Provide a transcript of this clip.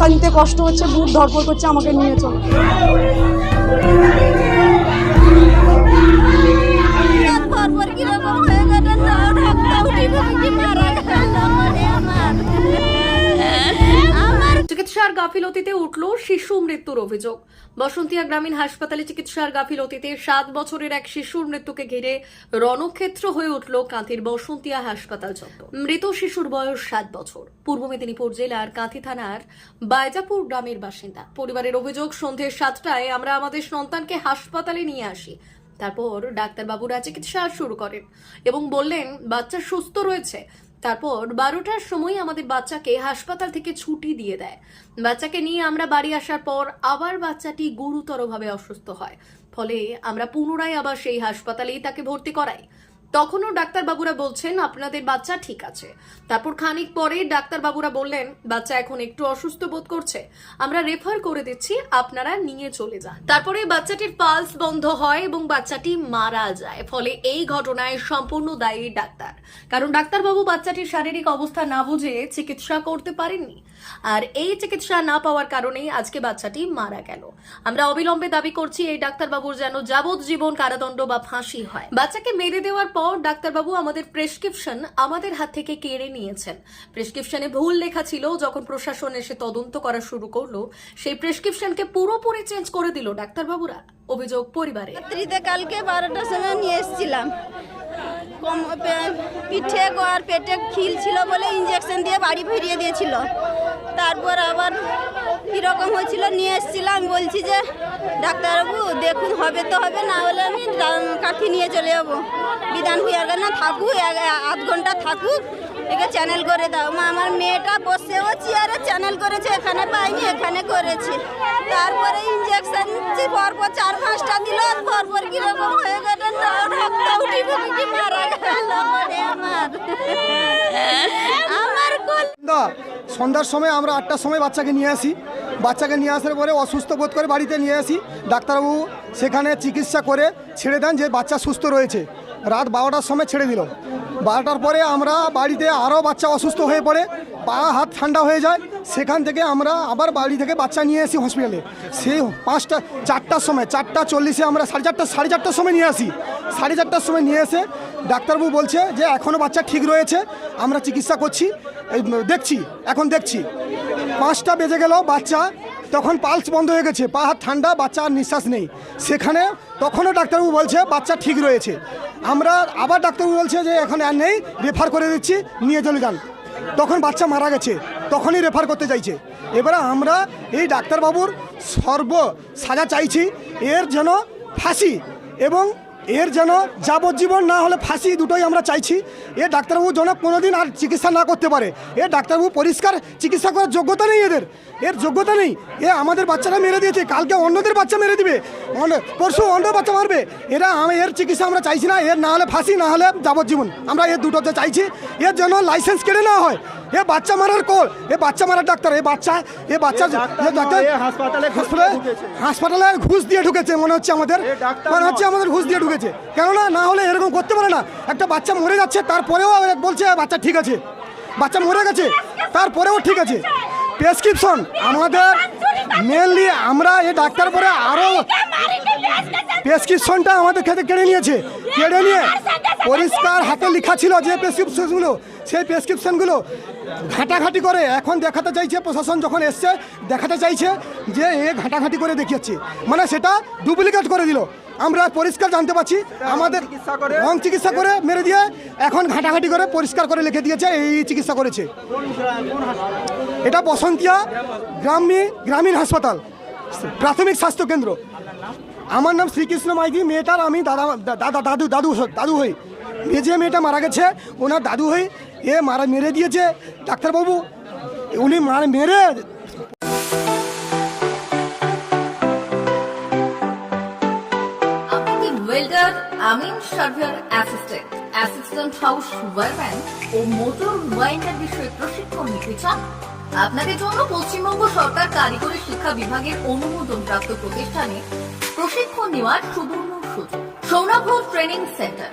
নিঃশ্বাস নিতে কষ্ট হচ্ছে বুক ধরপড় করছে আমাকে নিয়ে চলো। গাফিলতিতে উঠল শিশু মৃত্যুর অভিযোগ। বসন্তিয়া গ্রামীণ হাসপাতালে চিকিৎসার গাফিলতিতে সাত বছরের এক শিশুর মৃত্যুকে ঘিরে রণক্ষেত্র হয়ে উঠল কাঁথির বসন্তিয়া হাসপাতাল মৃত শিশুর বয়স সাত বছর। পূর্ব মেদিনীপুর জেলার কাঁথি থানার বাইজাপুর গ্রামের বাসিন্দা। পরিবারের অভিযোগ সন্ধ্যে সাতটায় আমরা আমাদের সন্তানকে হাসপাতালে নিয়ে আসি। তারপর ডাক্তারবাবুরা চিকিৎসা শুরু করেন এবং বললেন, বাচ্চা সুস্থ রয়েছে তারপর বারোটার সময় আমাদের বাচ্চাকে হাসপাতাল থেকে ছুটি দিয়ে দেয়। বাচ্চাকে নিয়ে আমরা বাড়ি আসার পর আবার বাচ্চাটি গুরুতরভাবে অসুস্থ হয়। ফলে আমরা পুনরায় আবার সেই হাসপাতালেই তাকে ভর্তি করাই। তখনও ডাক্তারবাবুরা বলছেন, আপনাদের বাচ্চা ঠিক আছে। তারপর খানিক পরে ডাক্তারবাবুরা বললেন, বাচ্চা এখন একটু অসুস্থ বোধ করছে। আমরা রেফার করে দিচ্ছি, আপনারা নিয়ে চলে যান। তারপরে বাচ্চাটির পালস বন্ধ হয় এবং বাচ্চাটি মারা যায়। ফলে এই ঘটনায় সম্পূর্ণ দায়ী ডাক্তার। কারণ ডাক্তারবাবু বাচ্চাটির শারীরিক অবস্থা না বুঝে চিকিৎসা করতে পারেননি। আর এই চিকিৎসা না পাওয়ার কারণেই আজকে বাচ্চাটি মারা গেল। আমরা অবিলম্বে দাবি করছি, এই ডাক্তারবাবুর যেন যাবজ্জীবন কারাদণ্ড বা ফাঁসি হয়। বাচ্চাকে মেরে দেওয়ার পর ডাক্তারবাবু আমাদের প্রেসক্রিপশন আমাদের হাত থেকে কেড়ে নিয়েছেন। প্রেসক্রিপশনে ভুল লেখা ছিল, যখন প্রশাসন এসে তদন্ত করা শুরু করল, সেই প্রেসক্রিপশনকে পুরোপুরি চেঞ্জ করে দিল ডাক্তারবাবুরা। অভিযোগ পরিবারে রাত্রিতে কালকে বারোটার সময় নিয়ে এসেছিলাম। পিঠে আর পেটে খিল ছিল বলে ইঞ্জেকশন দিয়ে বাড়ি ফিরিয়ে দিয়েছিল। তারপর আবার কীরকম হয়েছিল নিয়ে এসেছিলাম বলছি যে ডাক্তারবাবু দেখুন হবে তো হবে না হলে আমি কাঠি নিয়ে চলে যাব। বিধান হইয়ার না থাকুক আধ ঘণ্টা থাকুক একে চ্যানেল করে দাও। মা আমার মেয়েটা বসেও চেয়ারে চ্যানেল করেছে এখানে পাইনি এখানে করেছে। তারপরে ইঞ্জেকশন পরপর চার পাঁচটা দিল পরপর কীরকম হয়ে গেল রক্ত উঠি কি মারা গেল আমার। আমার সন্ধ্যার সময় আমরা আটটার সময় বাচ্চাকে নিয়ে আসি। বাচ্চাকে নিয়ে আসার পরে অসুস্থ বোধ করে বাড়িতে নিয়ে আসি। ডাক্তারবাবু সেখানে চিকিৎসা করে ছেড়ে দেন যে বাচ্চা সুস্থ রয়েছে। রাত বারোটার সময় ছেড়ে দিল। বারোটার পরে আমরা বাড়িতে আরও বাচ্চা অসুস্থ হয়ে পড়ে, পা, হাত ঠান্ডা হয়ে যায়। সেখান থেকে আমরা আবার বাড়ি থেকে বাচ্চা নিয়ে আসি হসপিটালে সেই পাঁচটা, চারটার সময়, চারটা চল্লিশে আমরা সাড়ে চারটা, সাড়ে চারটার সময় নিয়ে আসি। সাড়ে চারটার সময় নিয়ে এসে ডাক্তারবাবু বলছে যে এখনও বাচ্চা ঠিক রয়েছে, আমরা চিকিৎসা করছি। দেখছি, এখন দেখছি। পাঁচটা বেজে গেল, বাচ্চা তখন পালস বন্ধ হয়ে গেছে, পা হাত ঠান্ডা, বাচ্চা আর নিঃশ্বাস নেই। সেখানে তখনও ডাক্তারবাবু বলছে, বাচ্চা ঠিক রয়েছে। আমরা আবার ডাক্তারবাবু বলছে যে, এখন আর নেই রেফার করে দিচ্ছি, নিয়ে চলে যান। তখন বাচ্চা মারা গেছে, তখনই রেফার করতে চাইছে। এবারে আমরা এই ডাক্তারবাবুর সর্ব সাজা চাইছি, এর যেন ফাঁসি এবং এর যেন যাবজ্জীবন না হলে ফাঁসি দুটোই আমরা চাইছি। এ ডাক্তারবাবু যেন কোনোদিন আর চিকিৎসা না করতে পারে। এ ডাক্তারবাবু পরিষ্কার চিকিৎসা করার যোগ্যতা নেই এদের। এর যোগ্যতা নেই। এ আমাদের বাচ্চারা মেরে দিয়েছে। কালকে অন্যদের বাচ্চা মেরে দিবে। পরশু অন্য বাচ্চা মারবে। এরা আমি এর চিকিৎসা আমরা চাইছি না। এর না হলে ফাঁসি, না হলে যাবজ্জীবন। আমরা এর দুটোতে চাইছি, এর জন্য লাইসেন্স কেড়ে নেওয়া হয়। এ বাচ্চা মারার কোল এ বাচ্চা মারার ডাক্তার এ বাচ্চা এ বাচ্চা এ ডাক্তার হাসপাতালে হাসপাতালে ঘুষ দিয়ে ঢুকেছে মনে হচ্ছে আমাদের মনে হচ্ছে আমাদের ঘুষ দিয়ে ঢুকেছে। কেননা না হলে এরকম করতে পারে না। একটা বাচ্চা মরে যাচ্ছে তারপরেও বলছে বাচ্চা ঠিক আছে। বাচ্চা মরে গেছে তারপরেও ঠিক আছে। প্রেসক্রিপশন আমাদের মেনলি আমরা এই ডাক্তার পরে আরও প্রেসক্রিপশনটা আমাদের ক্ষেত্রে কেড়ে নিয়েছে। কেড়ে নিয়ে পরিষ্কার হাতে লেখা ছিল যে প্রেসক্রিপশনগুলো সেই প্রেসক্রিপশনগুলো। ঘাটাঘাটি করে এখন দেখাতে চাইছে প্রশাসন যখন এসছে, দেখাতে চাইছে যে এ ঘাটাঘাটি করে দেখিয়েছে। মানে সেটা ডুপ্লিকেট করে দিল। আমরা পরিষ্কার জানতে পারছি, আমাদের রং চিকিৎসা করে মেরে দিয়ে এখন ঘাটাঘাটি করে পরিষ্কার করে লিখে দিয়েছে, এই চিকিৎসা করেছে। এটা বসন্তিয়া গ্রামী, গ্রামীণ হাসপাতাল, প্রাথমিক স্বাস্থ্য কেন্দ্র। আমার নাম শ্রীকৃষ্ণ মাইতি, মেয়েটার আমি দাদা দাদা, দাদু দাদু দাদু হই। যে মেয়েটা মারা গেছে, ওনার দাদু হই এ মারা, মেরে দিয়েছে। ডাক্তারবাবু, উনি মার, মেরে ওয়েল্ডার আমিন surveyor assistant assistant house wireman ও মোটর ওয়াইন্ডার বিষয়ে প্রশিক্ষণ নিতে চান? আপনাদের জন্য পশ্চিমবঙ্গ সরকার কারিগরি শিক্ষা বিভাগের অনুমোদন প্রাপ্ত প্রতিষ্ঠানে প্রশিক্ষণ নেওয়ার সুবর্ণ সুযোগ। Sounav training centre